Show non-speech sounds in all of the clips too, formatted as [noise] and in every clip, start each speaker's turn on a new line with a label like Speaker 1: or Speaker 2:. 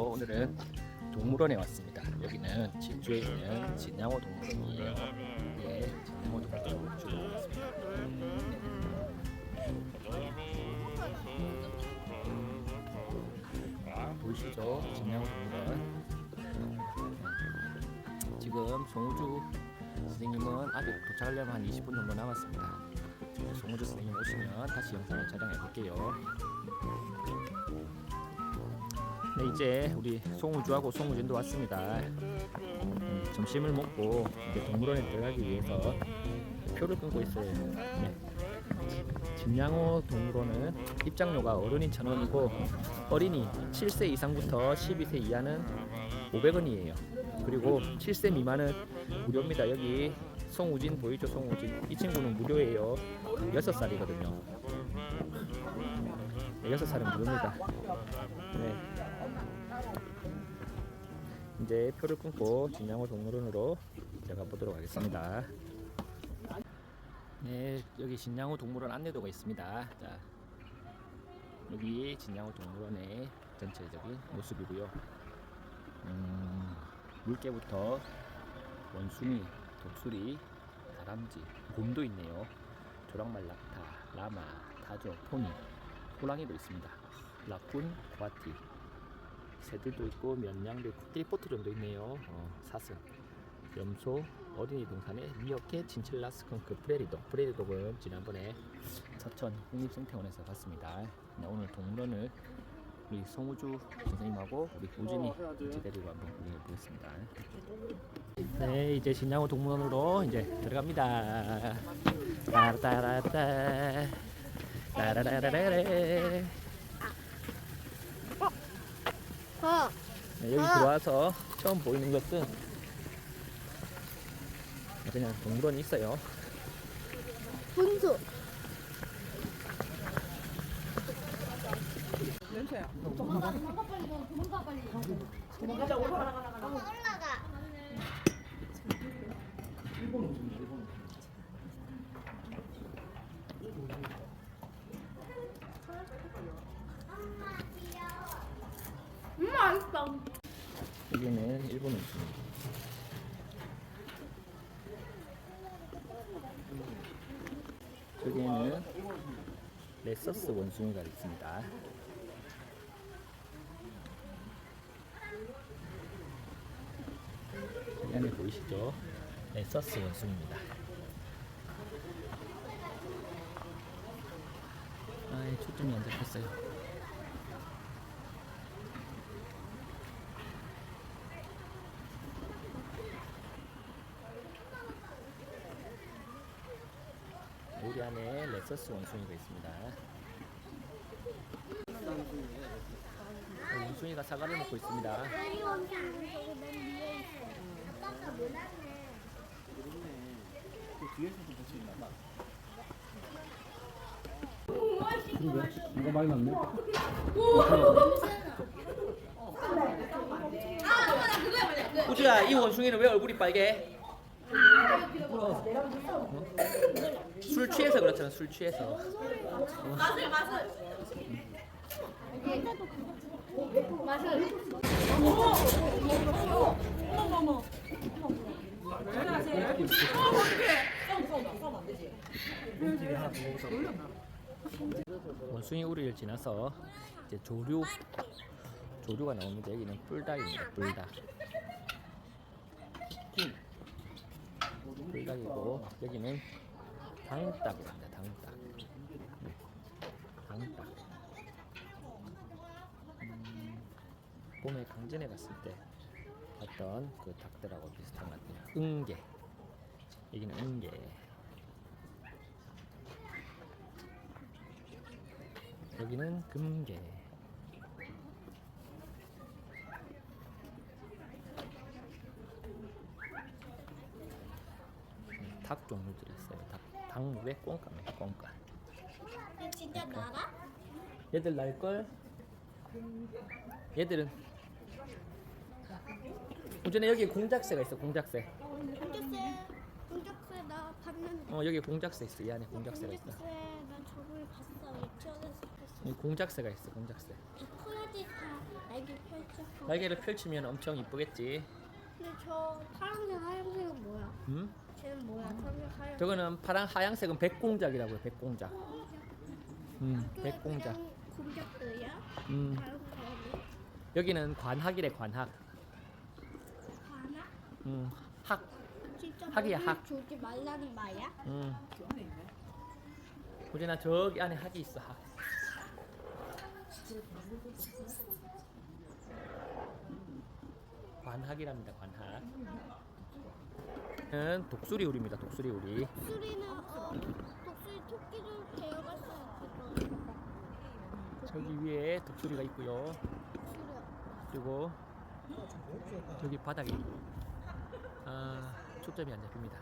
Speaker 1: 오늘은 동물원에 왔습니다. 여기는 진주에 있는 진양호 동물원이에요. 예, 진양호 동물원 주로 왔습니다. 보이시죠? 진양호 동물원. 지금 송우주 선생님은 아직 도착하려면 한 20분 정도 남았습니다. 송우주 선생님 오시면 다시 영상을 촬영해 볼게요. 네 이제 우리 송우주하고 송우진도 왔습니다. 음, 점심을 먹고 이제 동물원에 들어가기 위해서 표를 끊고 있어요. 네. 진양호 동물원은 입장료가 어른이 1,000원이고 어린이 7세 이상부터 12세 이하는 500원이에요. 그리고 7세 미만은 무료입니다. 여기 송우진 보이죠? 송우진 이 친구는 무료예요. 6살이거든요. 네, 6살은 무료입니다. 네. 이제 표를 끊고 진양호 동물원으로 들어가 보도록 하겠습니다. 네, 여기 진양호 동물원 안내도가 있습니다. 자, 여기 진양호 동물원의 전체적인 모습이고요. 음, 물개부터 원숭이, 독수리, 다람쥐, 곰도 있네요. 조랑말락타, 라마, 다저, 포니, 호랑이도 있습니다. 라쿤, 과티, 새들도 있고 면양도 있고 정도 있네요. 어, 사슴, 염소, 어린이 동산에 미어캣, 친칠라, 스컹크, 프레리독, 프레리독은 지난번에 서천 국립생태원에서 봤습니다. 네, 오늘 동물원을 우리 송우주 선생님하고 우리 우진이 같이 데리고 한번 구경해 보겠습니다. 네, 이제 신양호 동물원으로 이제 들어갑니다. 따라따라따 따라라라라라 네, 여기 들어와서 처음 보이는 것은 그냥 동물원이 있어요.
Speaker 2: 분수. 올라가. 음, 맛있어.
Speaker 1: 일본 음식입니다. 여기에는 레서스 원숭이가 있습니다. 여기 안에 보이시죠? 레서스 원숭이입니다. 아이 초점이 안 잡혔어요. 우리 레서스 원숭이가 있습니다. 어, 원숭이가 사과를 먹고 있습니다.
Speaker 2: 여기 원숭이 저기 맨 위에 있어. 아빠가 몰랐네.
Speaker 3: 이거 많이 났네.
Speaker 1: 우주야, 이 원숭이는 왜 얼굴이 빨개? 술 취해서 그렇잖아, 술 취해서. 원숭이 우리를 지나서 이제 조류 조류가 나옵니다. 여기는 뿔닭입니다. 뿔닭. 뿔닭이고 여기는 당닭입니다. 당닭. 네. 당닭. 음, 봄에 강진에 갔을 때 봤던 그 닭들하고 비슷한 것 같아요. 응게. 여기는 응게. 여기는 금게. 닭 종류들이 있어요. 닭, 닭무에 꽁까입니다. 꽁까.
Speaker 2: 진짜 나라?
Speaker 1: 얘들 날 걸. 얘들은 우전에 여기 공작새가 있어. 공작새.
Speaker 2: 공격새, 공격새 나 봤는데.
Speaker 1: 어 여기 공작새 있어. 이 안에 공작새가 있어.
Speaker 2: 공격새 난 저번에 봤어. 유치원에서 봤어.
Speaker 1: 이 공작새가 있어 공작새
Speaker 2: 코야지 다 날개 펼쳐.
Speaker 1: 날개를 펼치면 엄청 이쁘겠지
Speaker 2: 근데 저 파란색 하얀색은 뭐야?
Speaker 1: 음?
Speaker 2: 쟤는 뭐야? 하얀.
Speaker 1: 저거는 파랑 하얀색은 백공작이라고요 백공작 음 백공작
Speaker 2: 공작들이야?
Speaker 1: 음
Speaker 2: 다른 거는
Speaker 1: 여기는 관학이래 관학
Speaker 2: 하나?
Speaker 1: 음 학.
Speaker 2: 진짜
Speaker 1: 학이야,
Speaker 2: 먹이
Speaker 1: 학.
Speaker 2: 주지 말라는 말이야?
Speaker 1: 음. 우진아 저기 안에 학이 있어 학. 관학이랍니다 관학. 는 독수리 우리입니다 독수리 우리.
Speaker 2: 독수리는 어 독수리 데려갈 수 있거든.
Speaker 1: 저기 위에 독수리가 있고요. 그리고 저기 바닥에 아 초점이 안 잡힙니다.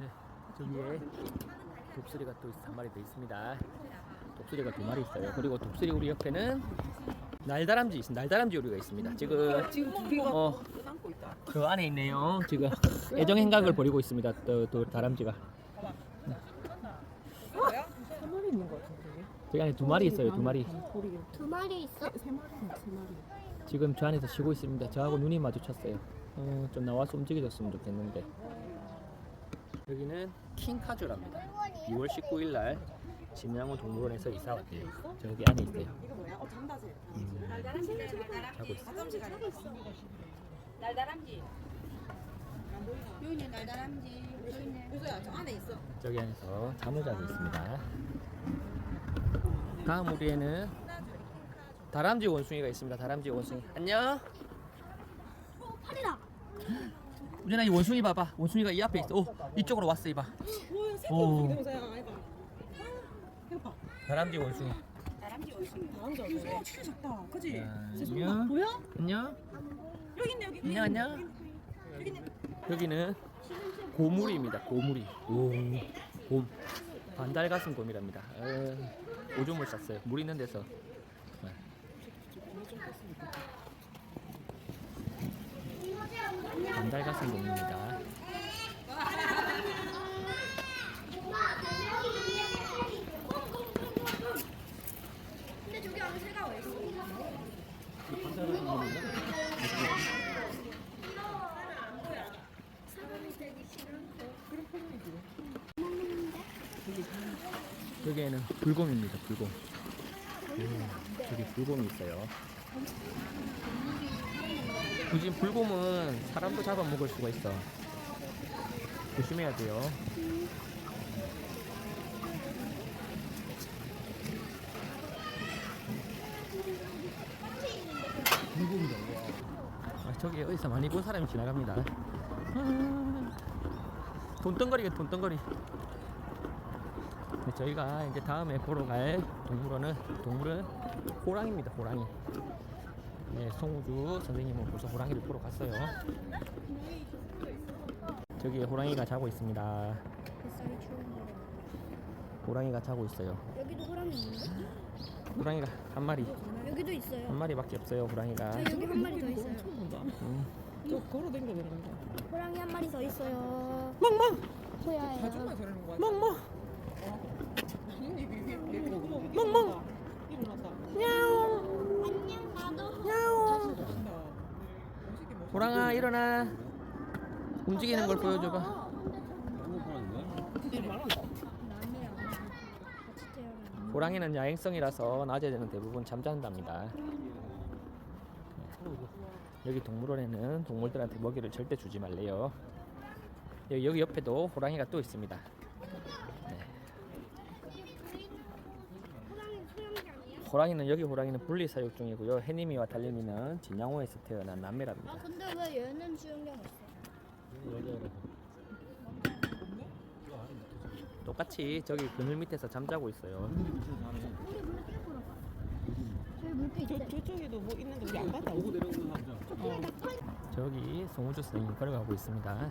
Speaker 1: 네, 저기에 독수리가 또 한 마리 더 있습니다. 독수리가 두 마리 있어요. 그리고 독수리 우리 옆에는 날다람쥐 있습니다. 날다람쥐 우리가 있습니다. 지금
Speaker 4: 지금 두개가
Speaker 1: 어.
Speaker 4: 안고 있다.
Speaker 1: 그 안에 있네요. 지금 [laughs] 애정 행각을 벌이고 있습니다. 또, 또 다람쥐가?
Speaker 4: 세 마리 있는 것 같은데.
Speaker 1: 저기 안에 두 마리 있어요. 두 마리.
Speaker 2: 두 마리 있어?
Speaker 4: 세 마리, 세 마리.
Speaker 1: 지금 저 안에서 쉬고 있습니다. 저하고 눈이 마주쳤어요. 어, 좀 나와서 움직여줬으면 좋겠는데. 여기는 킹카주랍니다. 2월 19일 날 진양호 동물원에서 이사 왔대요. 저기 안에 있어요.
Speaker 4: 어 잠다새.
Speaker 1: 음,
Speaker 4: 날다람쥐, 날다람쥐.
Speaker 1: 자고 있어.
Speaker 4: 가끔씩 가고 있어. 날다람쥐. 여기는 날다람쥐. 유소야, 저 안에 있어.
Speaker 1: 저기 안에서 잠을 자고 있습니다. 다음 우리에는 다람쥐 원숭이가 있습니다. 다람쥐 원숭이. 안녕.
Speaker 2: 어 팔이다.
Speaker 1: 우진아 이 원숭이 봐봐. 원숭이가 이 앞에 있어. 오, 이쪽으로 왔어 이봐.
Speaker 4: 뭐야? 새끼
Speaker 1: 오.
Speaker 4: 어떻게 되면서야? 아이가. 해봐.
Speaker 1: 다람쥐 원숭이.
Speaker 4: 유소야, 진짜 작다. 그지?
Speaker 1: 안녕.
Speaker 4: 뭐야?
Speaker 1: 안녕.
Speaker 4: 여기 있네, 여기.
Speaker 1: 안녕 안녕.
Speaker 4: 여기 있네.
Speaker 1: 여기는 고무리입니다. 고무리. 오, 곰. 반달 가슴 곰이랍니다. 에, 오줌을 쌌어요. 물 있는 데서. 네. 반달 가슴 곰입니다.
Speaker 2: 근데 저기 안에 새가 왜 있어? 사람이 되기 싫은
Speaker 1: 여기에는 불곰입니다. 불곰. 음, 저기 불곰이 있어요. 굳이 불곰은 사람도 잡아먹을 수가 있어. 조심해야 돼요. 저기 어디서 많이 본 사람이 지나갑니다. 아, 돈덩거리가 돈덩거리. 네, 저희가 이제 다음에 보러 갈 동물원은 동물은 호랑이입니다. 호랑이. 네, 송우주 선생님은 벌써 호랑이를 보러 갔어요. 저기 호랑이가 자고 있습니다.
Speaker 2: 추운.
Speaker 1: 호랑이가 자고 있어요.
Speaker 2: 여기도 호랑이 있는데?
Speaker 1: 호랑이가 한 마리,
Speaker 2: 여기도 있어요.
Speaker 1: 한 마리밖에 없어요. 호랑이가.
Speaker 2: 저 여기 한 마리 더 있어요.
Speaker 4: 처음 본다.
Speaker 1: 음,
Speaker 4: 저 걸어 다니는 건가?
Speaker 2: 호랑이 한 마리 더 있어요.
Speaker 4: 멍멍.
Speaker 2: 호야예요.
Speaker 4: 자주만 저러는 거야.
Speaker 1: 멍멍.
Speaker 4: 멍멍. 일어났다.
Speaker 2: 안녕 나도.
Speaker 4: 멋있게.
Speaker 1: 호랑아 일어나. 움직이는 걸 보여줘봐.
Speaker 4: 말한다.
Speaker 2: 남이야.
Speaker 1: 호랑이는 야행성이라서 낮에는 대부분 잠잔답니다. 여기 동물원에는 동물들한테 먹이를 절대 주지 말래요. 여기, 옆에도 호랑이가 또 있습니다. 네. 호랑이는 여기 호랑이는 분리 사육 중이고요. 해님이와 달림이는 진양호에서 태어난 남매랍니다.
Speaker 2: 아 근데 왜 얘는 수영장 있어?
Speaker 1: 똑같이 저기 그늘 밑에서 잠자고 있어요.
Speaker 2: 우리 물개 보러 가. 저기 물개 있대.
Speaker 4: 저 저쪽에도 뭐 있는데 우리 안 봤다.
Speaker 2: 저쪽에 낙타 있
Speaker 1: 저기 송우주 선생님 걸어가고 있습니다.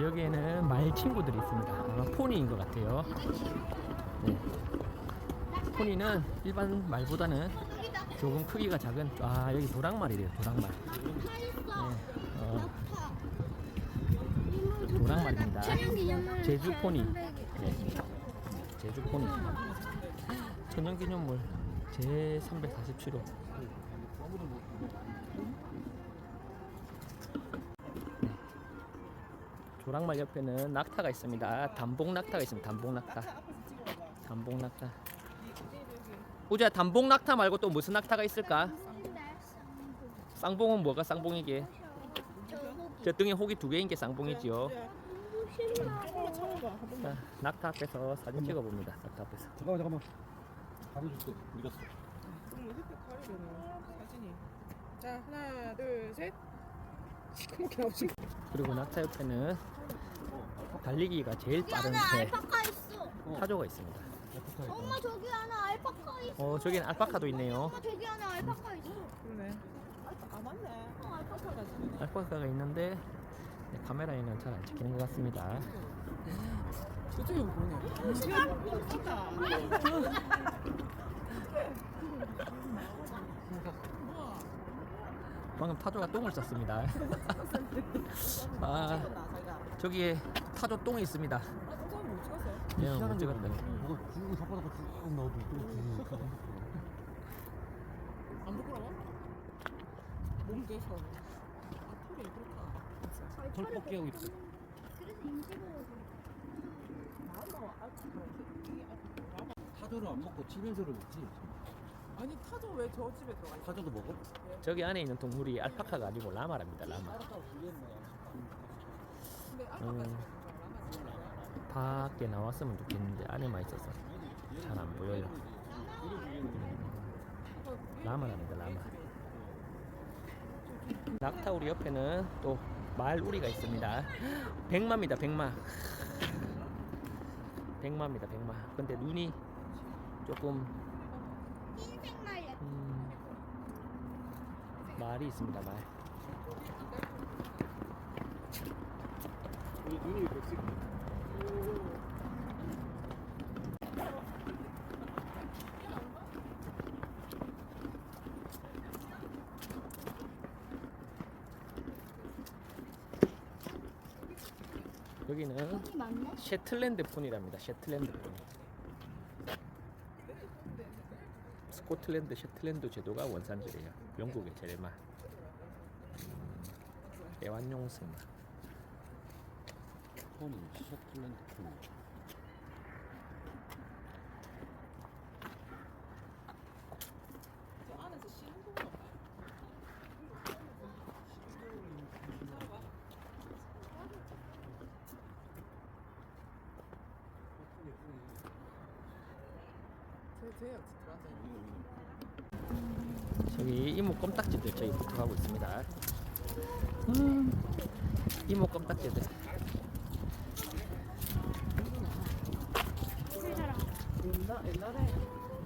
Speaker 1: 여기에는 말 친구들이 있습니다. 아마 포니인 것 같아요. 네. 포니는 일반 말보다는 조금 크기가 작은 아 여기 도랑말이래요 도랑말
Speaker 2: 있어.
Speaker 1: 네. 어,
Speaker 2: 촬영 기념을
Speaker 1: 제주 포니. 네. 제주 포니 천연 기념물 제 347호 네. 조랑말 옆에는 낙타가 있습니다. 단봉 낙타가 있습니다. 단봉 낙타. 단봉 낙타. 우주야 단봉 낙타 말고 또 무슨 낙타가 있을까? 쌍봉은 뭐가 쌍봉이게?
Speaker 2: 저
Speaker 1: 등에 혹이 두 개인 게 쌍봉이지요. 자, 낙타 앞에서 사진 찍어 봅니다. 낙타 앞에서.
Speaker 3: 잠깐만 잠깐만 가려줄게
Speaker 4: 햇빛 가리려는 사진이. 자 하나 둘 셋. 시커멓게 나오지.
Speaker 1: 그리고 낙타 옆에는 달리기가 제일
Speaker 2: 여기
Speaker 1: 빠른
Speaker 2: 안에
Speaker 1: 새
Speaker 2: 알파카 있어.
Speaker 1: 타조가 있습니다.
Speaker 2: 엄마 저기 안에 알파카 있어.
Speaker 1: 어, 저기는 알파카도 있네요.
Speaker 2: 엄마 저기 안에 알파카 있어.
Speaker 4: 그러네. 아 맞네. 어 알파카가 지금.
Speaker 1: 알파카가 있는데 네, 카메라에는 잘 안 찍히는 것 같습니다.
Speaker 4: 저쪽에 보네. 시간 다 우와.
Speaker 1: 방금 타조가 똥을 쌌습니다. [laughs] 아. 저기에 타조 똥이 있습니다. 예, 못 찍었다.
Speaker 3: 이거 죽은 혓바닥 쭉 나오고
Speaker 4: 안 부끄러워? 몸 깨서. 아. 털
Speaker 3: 하고 있어
Speaker 2: 그래서.
Speaker 3: 타조를 안 먹고 치면서를 먹지
Speaker 4: 아니 타조 왜 저 집에 들어가 있어?
Speaker 3: 타조도 먹어?
Speaker 1: 저기 안에 있는 동물이 알파카가 아니고 라마랍니다. 라마.
Speaker 4: 근데 알파카
Speaker 1: 음.
Speaker 4: 집에 들어가 라마 집에 들어가.
Speaker 1: 밖에 나왔으면 좋겠는데 안에만 있어서 잘 안 보여요. 라마랍니다. 라마. 낙타 우리 옆에는 또 말우리가 있습니다. 백마입니다. 백마. 백마입니다. 백마. 근데 눈이 조금
Speaker 2: 흰색 말려.
Speaker 1: 음, 말이 있습니다. 말.
Speaker 3: 눈이 백색
Speaker 1: 여기는. 셰틀랜드 폰이랍니다. 셰틀랜드 폰. 스코틀랜드 셰틀랜드 제도가 원산지래요. 영국의 제레마. 음, 애완용승.
Speaker 3: 폰이 셔틀랜드
Speaker 4: 폰저 안에서 쉬는 거 없나? 제 제야 들어앉아
Speaker 1: 저기 이모 껌딱지들 저희 구경하고 있습니다. 음, 이모 껌딱지들.
Speaker 4: 옛날 옛날에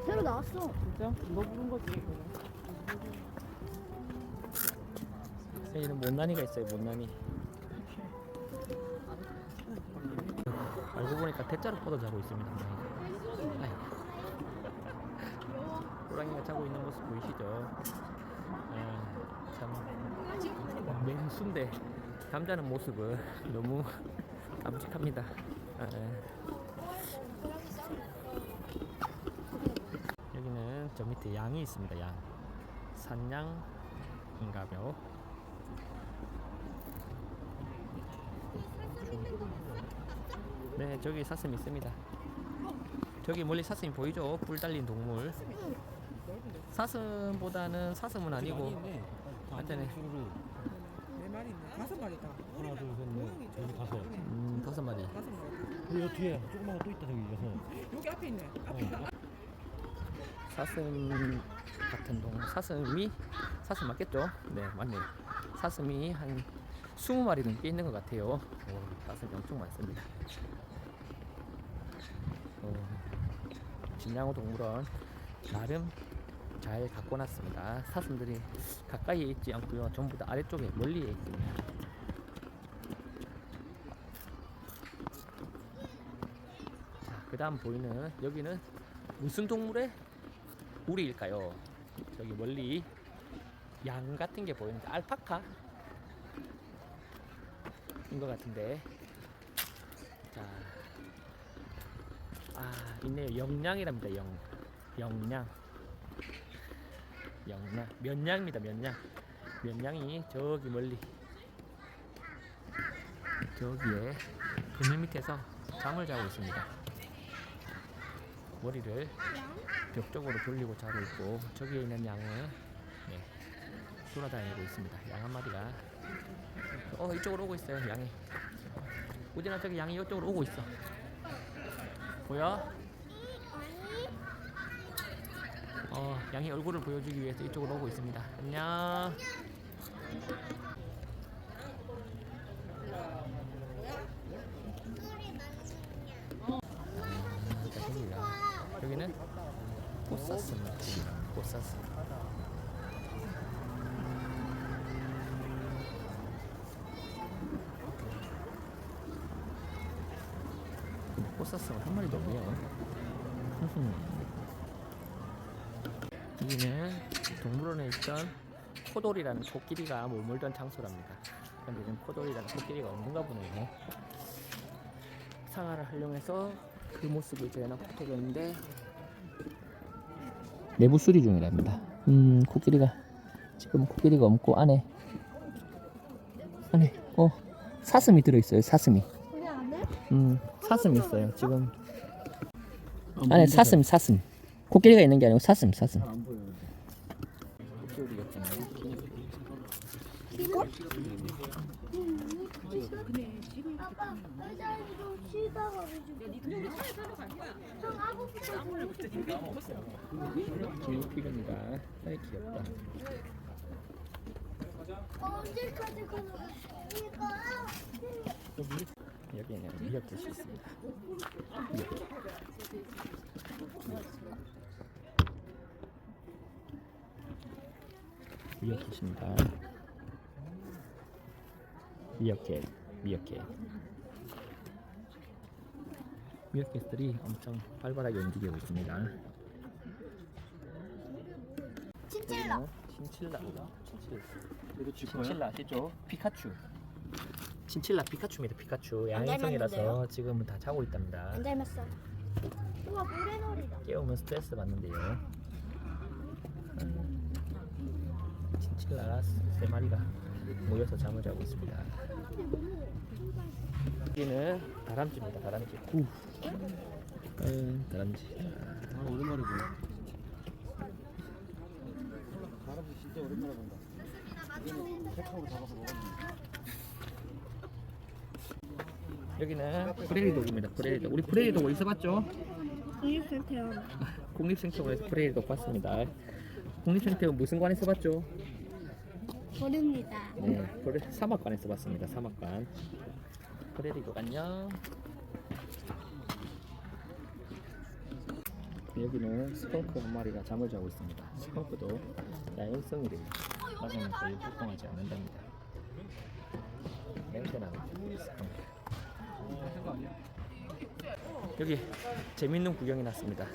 Speaker 2: 새로 나왔어.
Speaker 4: 진짜 너 부른 거지
Speaker 1: 여기는 못난이가 있어요. 못난이. 알고 보니까 대자로 뻗어 자고 있습니다. 호랑이가 자고 있는 모습 보이시죠? 아, 참 맹수인데 잠자는 모습은 너무 [laughs] 깜찍합니다. 아, 여기는 저 밑에 양이 있습니다. 양 산양인가요? 네, 저기 사슴 있습니다. 저기 멀리 사슴이 보이죠? 뿔 달린 동물. 사슴보다는 사슴은 아니고 완전히
Speaker 4: 네 마리 있네 다섯 마리 있다
Speaker 3: 하나 둘 셋 넷 여기 다섯
Speaker 1: 음, 다섯 마리.
Speaker 4: 다섯 마리
Speaker 3: 여기 뒤에 조그만 거 또 있다 저기 여섯
Speaker 4: 여기 앞에 있네 앞에 있다
Speaker 1: 사슴 같은 동물. 사슴이 사슴 맞겠죠? 네, 맞네요. 사슴이 한 20마리 넘게 있는 것 같아요. 오, 사슴이 엄청 많습니다. 어, 진양호 동물원 나름 잘 갖고 놨습니다. 사슴들이 가까이에 있지 않고요. 전부 다 아래쪽에 멀리에 있습니다. 자, 그 다음 보이는 여기는 무슨 동물의 우리일까요? 저기 멀리 양 같은 게 보이는데 알파카? 인것 같은데. 자. 아 있네요. 영양이랍니다 영. 영양. 영양. 면양입니다 면양. 면양이 저기 멀리. 저기에 그늘 밑에서 잠을 자고 있습니다. 머리를 벽 쪽으로 돌리고 자고 있고 저기에 있는 양은 네, 돌아다니고 있습니다 양 한 마리가 어 이쪽으로 오고 있어요 양이 우진아 저기 양이 이쪽으로 오고 있어 보여? 어, 양이 얼굴을 보여주기 위해서 이쪽으로 오고 있습니다. 안녕. 자, 여기가 여기는 꽃사슴 맛집입니다. 꽃사슴. 꽃사슴은 한 마리도 없네요. [laughs] 여기는 동물원에 있던 코돌이라는 코끼리가 머물던 장소랍니다. 근데 지금 코돌이라는 코끼리가 없는가 보네요. 상아를 활용해서 그 모습을 저희는 포토했는데 내부 수리 중이랍니다. 음, 코끼리가 지금 코끼리가 없고 안에 안에 어 사슴이 들어 있어요. 사슴이. 음, 사슴 있어요. 지금 안에 사슴 사슴. 코끼리가 있는 게 아니고 사슴 사슴. 귀엽다. 여기는 미역캣이 있습니다. 미역캣. 미역캣입니다. 미역캣, 미역캣. 미역캣들이 엄청 활발하게 움직이고 있습니다.
Speaker 2: 친칠라
Speaker 1: 친칠라입니다. 친칠라.
Speaker 3: 거야?
Speaker 1: 친칠라 아시죠? 피카츄. 친칠라 피카츄입니다. 피카츄.
Speaker 2: 닮았는데요?
Speaker 1: 지금은 다 자고 있답니다.
Speaker 2: 안 닮았어 우와 모래놀이다
Speaker 1: 깨우면 스트레스 받는데요. 음, 친칠라 세 마리가 모여서 잠을 자고 있습니다. 여기는 다람쥐입니다. 다람쥐. 구. 음, 다람쥐.
Speaker 3: 아 오랜만에 보네. 다람쥐 진짜 오랜만에 본다. 택하고 잡아서 먹었는데.
Speaker 1: 여기는 프레리독입니다. 프레리독. 우리 프레리독 어디서 봤죠?
Speaker 2: 국립센터요 [laughs]
Speaker 1: 국립생태원에서 프레리독 봤습니다. 국립생태원 무슨 관에서 봤죠?
Speaker 2: 모릅니다
Speaker 1: 네, 프레, 사막관에서 봤습니다. 사막관. 프레리독 안녕. 여기는 스컹크 한 마리가 잠을 자고 있습니다. 스컹크도 야행성이래요. 낮에는 거의 활동하지 않는답니다. 냄새나는 스컹크. 여기 재밌는 구경이 났습니다.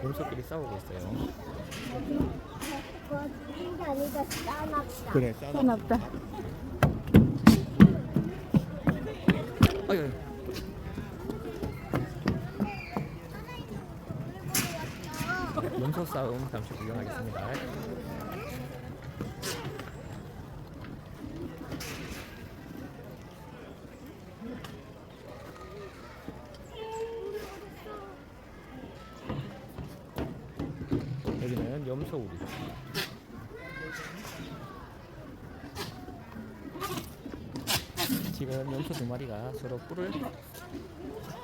Speaker 1: 곰소끼리 싸우고 있어요.
Speaker 2: 아니라 싸납다
Speaker 1: 그래, 싸
Speaker 2: 싸납다
Speaker 1: 아유. 염소 싸움 잠시 구경하겠습니다. 여기는 염소우리. 지금 염소 두 서로 뿔을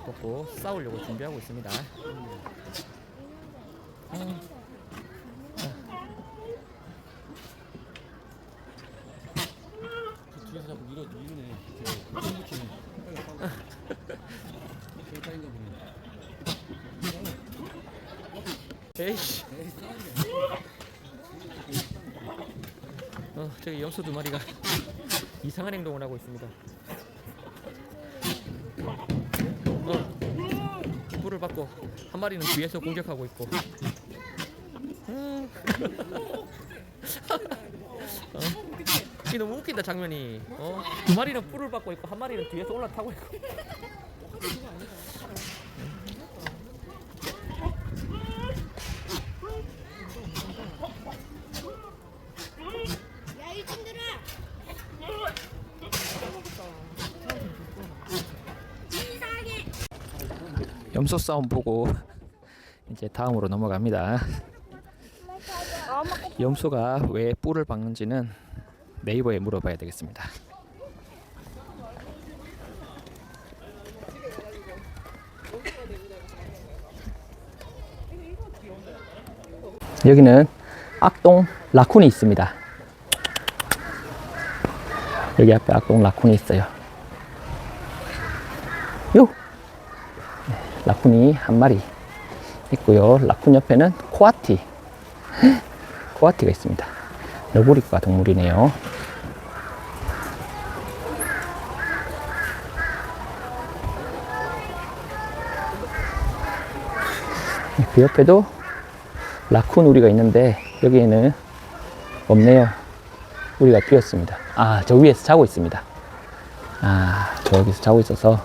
Speaker 1: 뽑고 싸우려고 준비하고 있습니다. 아,
Speaker 3: 뒤에서 자꾸 밀어 밀네. 붙이네. 보네.
Speaker 1: 에이씨. 어, 저기 염소 두 마리가 [laughs] 이상한 행동을 하고 있습니다. 어, 뿔을 받고 한 마리는 뒤에서 공격하고 있고. 음. 어, 이 너무 웃긴다 장면이. 어, 두 마리는 뿔을 받고 있고 한 마리는 뒤에서 올라타고 있고. 염소 싸움 보고 [laughs] 이제 다음으로 넘어갑니다. [laughs] 염소가 왜 뿔을 박는지는 네이버에 물어봐야 되겠습니다. 여기는 악동 라쿤이 있습니다. 여기 앞에 악동 라쿤이 있어요. 요! 네, 라쿤이 한 마리 있고요. 라쿤 옆에는 코아티. [gasps] 코아티가 있습니다. 너구리과 동물이네요. 네, 그 옆에도 라쿤 우리가 있는데 여기에는 없네요. 우리가 뛰었습니다. 아, 저 위에서 자고 있습니다. 아, 저기서 자고 있어서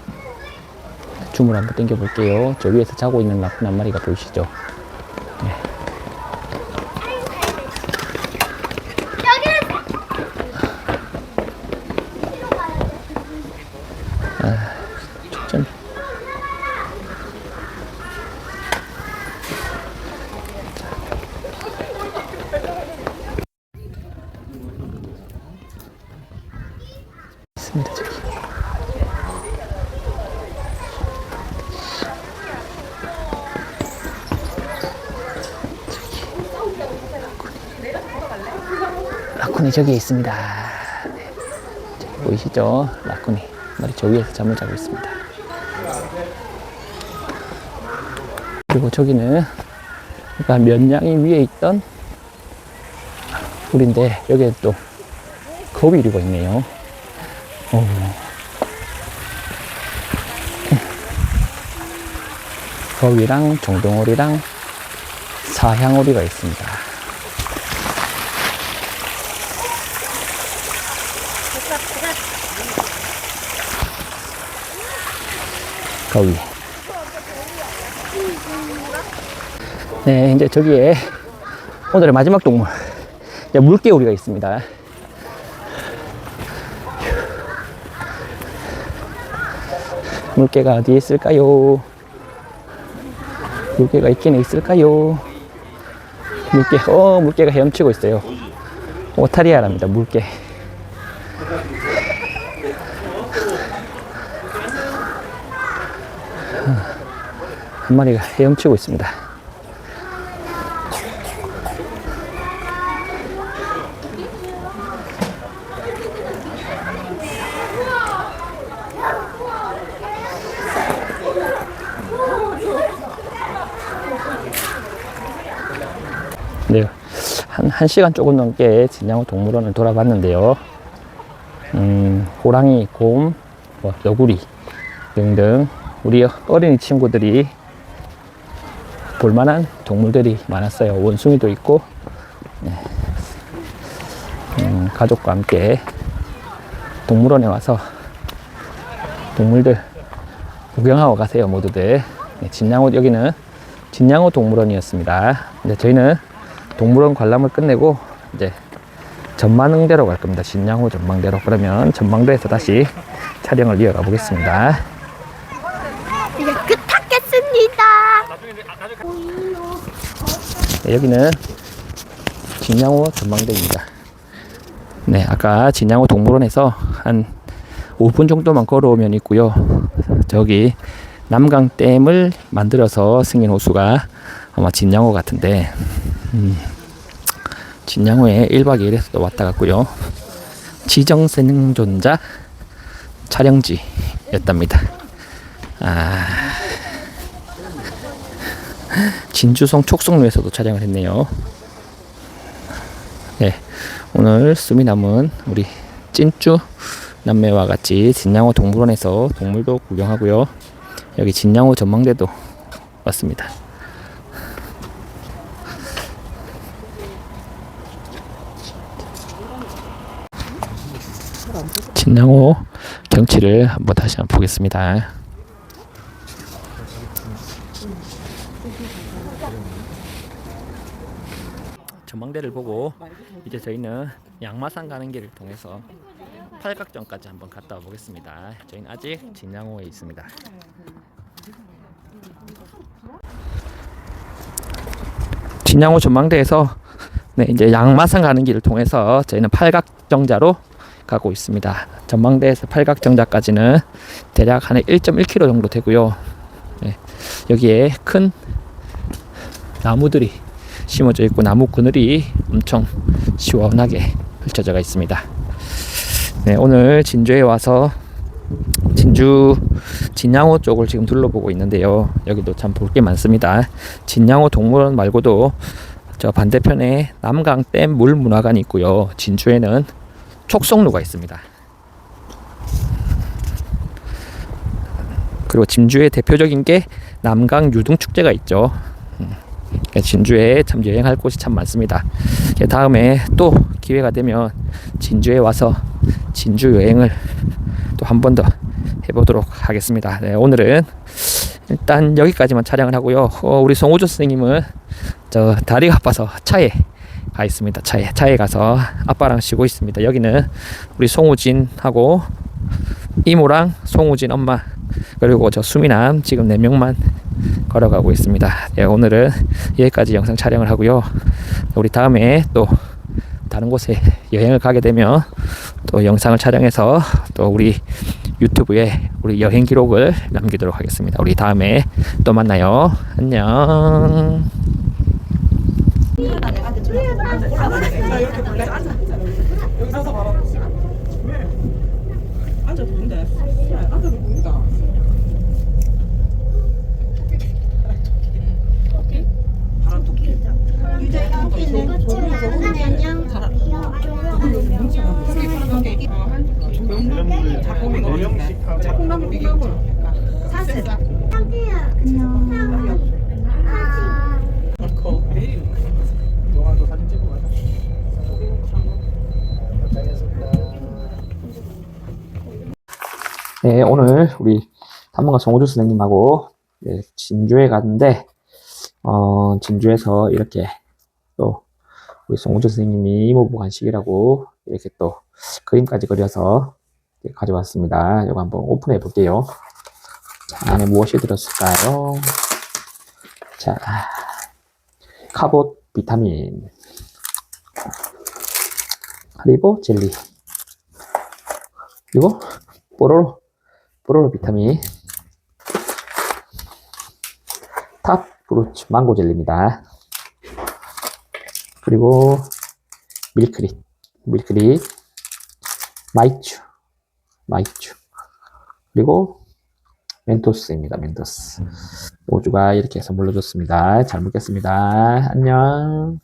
Speaker 1: 줌을 한번 당겨 볼게요. 저 위에서 자고 있는 라쿤 한 마리가 보이시죠? 좀 저기에 있습니다. 네. 저기 보이시죠? 라쿤이 머리 저 위에서 잠을 자고 있습니다. 그리고 저기는 그러니까 면양이 위에 있던 우리인데 여기에 또 거위류가 있네요. 어. 거위랑 종동오리랑 사향오리가 있습니다. 거위. 네, 이제 저기에 오늘의 마지막 동물. 이제 물개오리가 있습니다. 물개가 어디에 있을까요? 물개가 있긴 있을까요? 물개, 어, 물개가 헤엄치고 있어요. 오타리아랍니다, 물개. 한 마리가 헤엄치고 있습니다. 네, 한, 한 시간 조금 넘게 진양호 동물원을 돌아봤는데요. 음, 호랑이, 곰, 뭐, 너구리 등등 우리 어린이 친구들이 볼만한 동물들이 많았어요. 원숭이도 있고, 네. 음, 가족과 함께 동물원에 와서 동물들 구경하고 가세요, 모두들. 네, 진양호, 여기는 진양호 동물원이었습니다. 이제 저희는 동물원 관람을 끝내고 이제 전망대로 갈 겁니다. 진양호 전망대로. 그러면 전망대에서 다시 촬영을 이어가 보겠습니다.
Speaker 2: 이제 끝하겠습니다.
Speaker 1: 네, 여기는 진양호 전망대입니다. 네, 아까 진양호 동물원에서 한 5분 정도만 걸어오면 있고요. 저기 남강댐을 만들어서 승인 호수가 아마 진양호 같은데 음, 진양호에 1박 2일에서도 왔다 갔고요. 지정 생존자 촬영지였답니다. 아, 진주성 촉성로에서도 촬영을 했네요. 네, 오늘 숨이 남은 우리 찐쭈 남매와 같이 진양호 동물원에서 동물도 구경하고요. 여기 진양호 전망대도 왔습니다. 진양호 경치를 한번 다시 한번 보겠습니다. 상대를 보고 이제 저희는 양마산 가는 길을 통해서 팔각정까지 한번 갔다 보겠습니다. 저희는 아직 진양호에 있습니다. 진양호 전망대에서 네, 이제 양마산 가는 길을 통해서 저희는 팔각정자로 가고 있습니다. 전망대에서 팔각정자까지는 대략 한 1.1km 정도 되고요. 네, 여기에 큰 나무들이 심어져 있고 나무 그늘이 엄청 시원하게 펼쳐져 있습니다. 네, 오늘 진주에 와서 진주 진양호 쪽을 지금 둘러보고 있는데요. 여기도 참 볼 게 많습니다. 진양호 동물원 말고도 저 반대편에 남강댐 물문화관이 있고요. 진주에는 촉송로가 있습니다. 그리고 진주의 대표적인 게 남강 유등 축제가 있죠. 음, 그러니까 진주에 참 여행할 곳이 참 많습니다. 그 다음에 또 기회가 되면 진주에 와서 진주 여행을 또 한 번 더 해보도록 하겠습니다. 네, 오늘은 일단 여기까지만 촬영을 하고요. 어, 우리 송우조 선생님은 저 다리가 아파서 차에 가 있습니다. 차에 차에 가서 아빠랑 쉬고 있습니다. 여기는 우리 송우진하고 이모랑 송우진 엄마 그리고 저 수미남 지금 네 명만 걸어가고 있습니다. 예, 오늘은 여기까지 영상 촬영을 하고요. 우리 다음에 또 다른 곳에 여행을 가게 되면 또 영상을 촬영해서 또 우리 유튜브에 우리 여행 기록을 남기도록 하겠습니다. 우리 다음에 또 만나요. 안녕.
Speaker 4: 나 이렇게 볼래? 여기 서서 봐봐. 앉아도 된대. 앉아도 됩니다. 바람 토끼. 작품나무 비교고 영화도 사진 찍고 가자.
Speaker 1: 네, 오늘 우리 탐험가 정호주 선생님하고 네, 진주에 갔는데, 어, 진주에서 이렇게 또 우리 송우주 선생님이 이모부 간식이라고 이렇게 또 그림까지 그려서 가져왔습니다. 이거 한번 오픈해 볼게요. 자, 안에 무엇이 들었을까요? 자, 카봇 비타민, 하리보 젤리, 그리고 뽀로로 뽀로로 비타민 탑 프루츠 망고 젤리입니다. 그리고 밀크릿 밀크릿 마이추 마이추 그리고 멘토스입니다. 멘토스 5주가 이렇게 선물로 줬습니다. 잘 먹겠습니다. 안녕